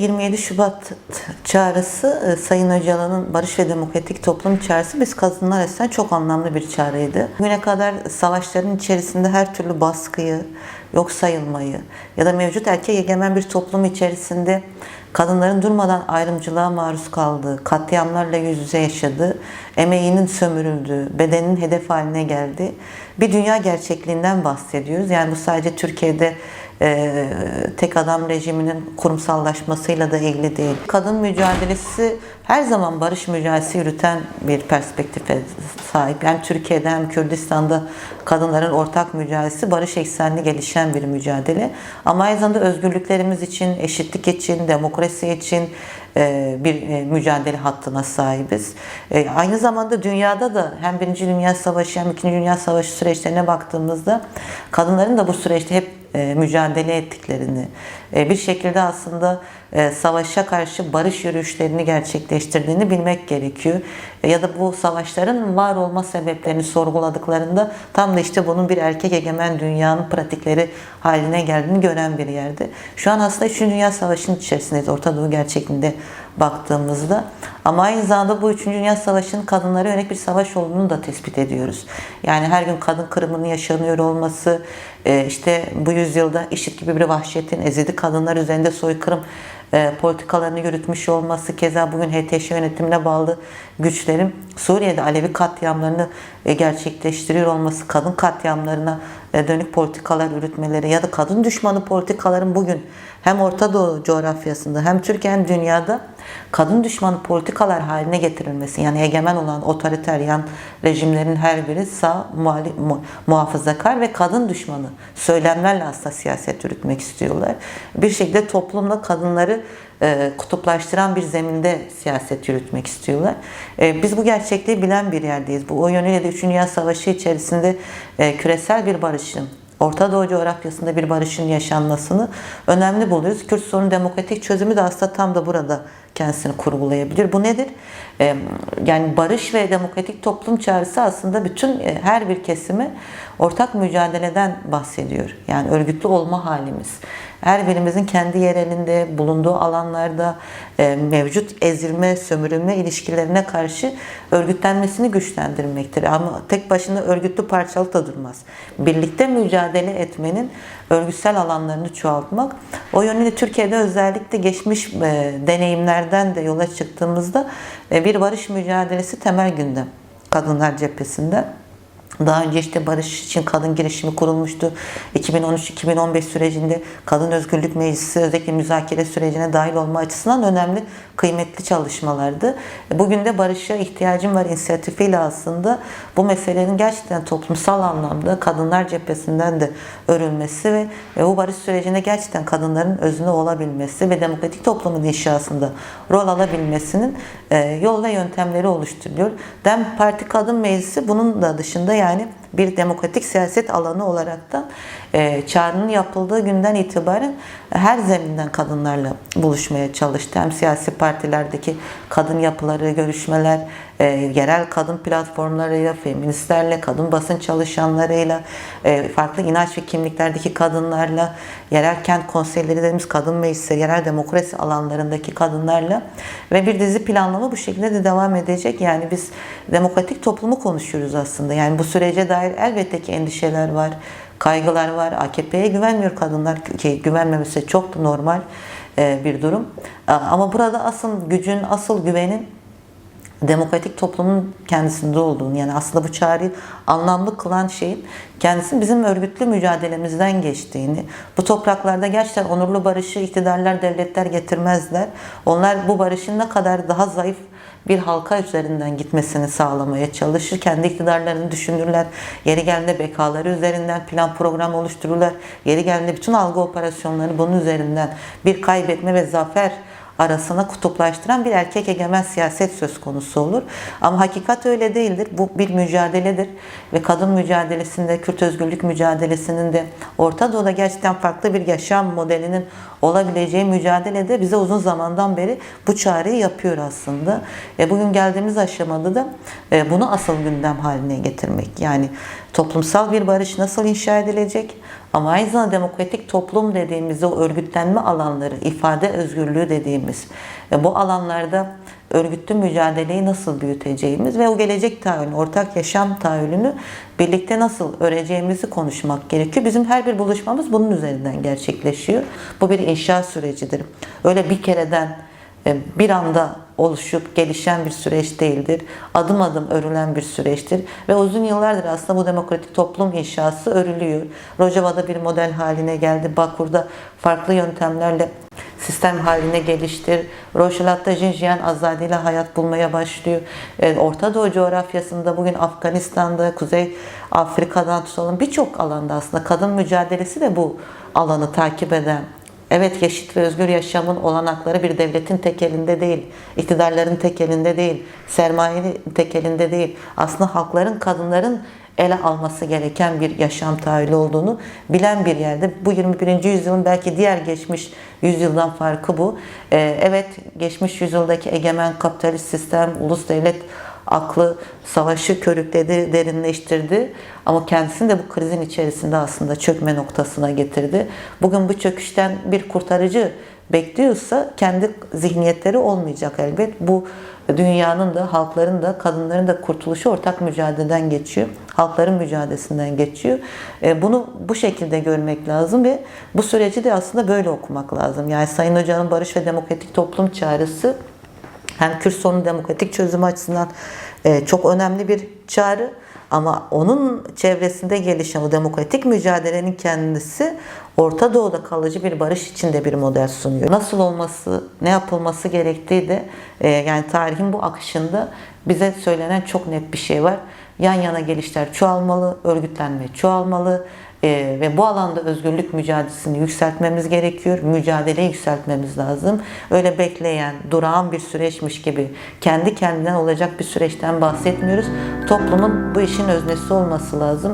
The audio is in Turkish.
27 Şubat çağrısı e, Sayın Öcalan'ın Barış ve Demokratik Toplum çağrısı biz kadınlar açısından çok anlamlı bir çağrıydı. Bugüne kadar savaşların içerisinde her türlü baskıyı, yok sayılmayı ya da mevcut erkek egemen bir toplum içerisinde kadınların durmadan ayrımcılığa maruz kaldığı, katliamlarla yüz yüze yaşadığı, emeğinin sömürüldüğü, bedeninin hedef haline geldiği bir dünya gerçekliğinden bahsediyoruz. Yani bu sadece Türkiye'de e, tek adam rejiminin kurumsallaşmasıyla da ilgili değil. Kadın mücadelesi her zaman barış mücadelesi yürüten bir perspektife sahip. Yani Türkiye'de hem Kürdistan'da kadınların ortak mücadelesi barış eksenli gelişen bir mücadele. Ama aynı zamanda özgürlüklerimiz için, eşitlik için, demokrasi için e, bir e, mücadele hattına sahibiz. E, Aynı zamanda dünyada da hem Birinci Dünya Savaşı hem İkinci Dünya Savaşı süreçlerine baktığımızda kadınların da bu süreçte hep mücadele ettiklerini, e, bir şekilde aslında e, savaşa karşı barış yürüyüşlerini gerçekleştirdiğini bilmek gerekiyor. E, Ya da bu savaşların var olma sebeplerini sorguladıklarında tam da işte bunun bir erkek egemen dünyanın pratikleri haline geldiğini gören bir yerde. Şu an aslında 3. Dünya Savaşı'nın içerisindeyiz Orta Doğu gerçekliğinde baktığımızda. Ama aynı zamanda bu 3. Dünya Savaşı'nın kadınlara yönelik bir savaş olduğunu da tespit ediyoruz. Yani her gün kadın kırımının yaşanıyor olması, e, işte bu yüzyılda IŞİD gibi bir vahşetin ezidi kadınlar üzerinde soykırım e, politikalarını yürütmüş olması, keza bugün HTŞ yönetimine bağlı güçlerin Suriye'de Alevi katliamlarını e, gerçekleştiriyor olması, kadın katliamlarına dönük politikalar yürütmeleri ya da kadın düşmanı politikaların bugün hem Orta Doğu coğrafyasında hem Türkiye hem dünyada kadın düşmanı politikalar haline getirilmesi yani egemen olan otoriteryan rejimlerin her biri sağ muhalif, mu- muhafazakar ve kadın düşmanı söylemlerle aslında siyaset yürütmek istiyorlar. Bir şekilde toplumla kadınları e, kutuplaştıran bir zeminde siyaset yürütmek istiyorlar. E, biz bu gerçekliği bilen bir yerdeyiz. Bu o yönüyle de 3. Dünya Savaşı içerisinde e, küresel bir barışın Orta Doğu coğrafyasında bir barışın yaşanmasını önemli buluyoruz. Kürt sorunun demokratik çözümü de aslında tam da burada kendisini kurgulayabilir. Bu nedir? Yani barış ve demokratik toplum çağrısı aslında bütün her bir kesimi ortak mücadeleden bahsediyor. Yani örgütlü olma halimiz. Her birimizin kendi yerelinde, bulunduğu alanlarda e, mevcut ezilme, sömürülme ilişkilerine karşı örgütlenmesini güçlendirmektir. Ama tek başına örgütlü parçalı da durmaz. Birlikte mücadele etmenin örgütsel alanlarını çoğaltmak. O yönüyle Türkiye'de özellikle geçmiş e, deneyimlerden de yola çıktığımızda e, bir barış mücadelesi temel gündem kadınlar cephesinde. Daha önce işte barış için kadın girişimi kurulmuştu. 2013-2015 sürecinde Kadın Özgürlük Meclisi özellikle müzakere sürecine dahil olma açısından önemli, kıymetli çalışmalardı. Bugün de barışa ihtiyacım var inisiyatifiyle aslında bu meselenin gerçekten toplumsal anlamda kadınlar cephesinden de örülmesi ve bu barış sürecinde gerçekten kadınların özüne olabilmesi ve demokratik toplumun inşasında rol alabilmesinin e, yol ve yöntemleri oluşturuyor. Dem Parti Kadın Meclisi bunun da dışında yani yani bir demokratik siyaset alanı olarak da e, çağrının yapıldığı günden itibaren her zeminden kadınlarla buluşmaya çalıştı. Hem siyasi partilerdeki kadın yapıları, görüşmeler, e, yerel kadın platformlarıyla, feministlerle, kadın basın çalışanlarıyla, e, farklı inanç ve kimliklerdeki kadınlarla, yerel kent konseyleri dediğimiz kadın meclisleri, yerel demokrasi alanlarındaki kadınlarla ve bir dizi planlama bu şekilde de devam edecek. Yani biz demokratik toplumu konuşuyoruz aslında. Yani bu sürece dair elbette ki endişeler var, kaygılar var. AKP'ye güvenmiyor kadınlar ki güvenmemesi çok da normal e, bir durum. Ama burada asıl gücün, asıl güvenin demokratik toplumun kendisinde olduğunu yani aslında bu çağrıyı anlamlı kılan şeyin kendisinin bizim örgütlü mücadelemizden geçtiğini, bu topraklarda gerçekten onurlu barışı iktidarlar, devletler getirmezler. Onlar bu barışın ne kadar daha zayıf bir halka üzerinden gitmesini sağlamaya çalışır. Kendi iktidarlarını düşünürler. Yeri geldiğinde bekaları üzerinden plan program oluştururlar. Yeri geldiğinde bütün algı operasyonları bunun üzerinden bir kaybetme ve zafer arasına kutuplaştıran bir erkek egemen siyaset söz konusu olur. Ama hakikat öyle değildir. Bu bir mücadeledir. Ve kadın mücadelesinde, Kürt özgürlük mücadelesinin de Orta Doğu'da gerçekten farklı bir yaşam modelinin olabileceği mücadelede bize uzun zamandan beri bu çağrıyı yapıyor aslında. E, bugün geldiğimiz aşamada da e, bunu asıl gündem haline getirmek. Yani toplumsal bir barış nasıl inşa edilecek? Ama aynı zamanda demokratik toplum dediğimiz o örgütlenme alanları, ifade özgürlüğü dediğimiz e, bu alanlarda örgütlü mücadeleyi nasıl büyüteceğimiz ve o gelecek tahayyülünü, ortak yaşam tahayyülünü birlikte nasıl öreceğimizi konuşmak gerekiyor. Bizim her bir buluşmamız bunun üzerinden gerçekleşiyor. Bu bir inşa sürecidir. Öyle bir kereden e, bir anda oluşup gelişen bir süreç değildir. Adım adım örülen bir süreçtir. Ve uzun yıllardır aslında bu demokratik toplum inşası örülüyor. Rojava'da bir model haline geldi. Bakur'da farklı yöntemlerle sistem haline geliştir. Roşelat'ta Jinjiyan azadiyle hayat bulmaya başlıyor. E, Orta Doğu coğrafyasında bugün Afganistan'da, Kuzey Afrika'dan tutalım birçok alanda aslında kadın mücadelesi de bu alanı takip eden Evet eşit ve özgür yaşamın olanakları bir devletin tek elinde değil, iktidarların tek elinde değil, sermayenin tek elinde değil. Aslında halkların, kadınların ele alması gereken bir yaşam tahayyülü olduğunu bilen bir yerde. Bu 21. yüzyılın belki diğer geçmiş yüzyıldan farkı bu. Ee, evet geçmiş yüzyıldaki egemen kapitalist sistem, ulus devlet aklı savaşı körükledi, derinleştirdi. Ama kendisini de bu krizin içerisinde aslında çökme noktasına getirdi. Bugün bu çöküşten bir kurtarıcı bekliyorsa kendi zihniyetleri olmayacak elbet. Bu dünyanın da, halkların da, kadınların da kurtuluşu ortak mücadeleden geçiyor. Halkların mücadelesinden geçiyor. E, Bunu bu şekilde görmek lazım ve bu süreci de aslında böyle okumak lazım. Yani Sayın Hoca'nın barış ve demokratik toplum çağrısı hem Kürt sorunu demokratik çözüm açısından e, çok önemli bir çağrı ama onun çevresinde gelişen o demokratik mücadelenin kendisi Orta Doğu'da kalıcı bir barış içinde bir model sunuyor. Nasıl olması, ne yapılması gerektiği de e, yani tarihin bu akışında bize söylenen çok net bir şey var. Yan yana gelişler çoğalmalı, örgütlenme çoğalmalı, ee, ve bu alanda özgürlük mücadelesini yükseltmemiz gerekiyor. Mücadeleyi yükseltmemiz lazım. Öyle bekleyen, durağan bir süreçmiş gibi kendi kendinden olacak bir süreçten bahsetmiyoruz. Toplumun bu işin öznesi olması lazım.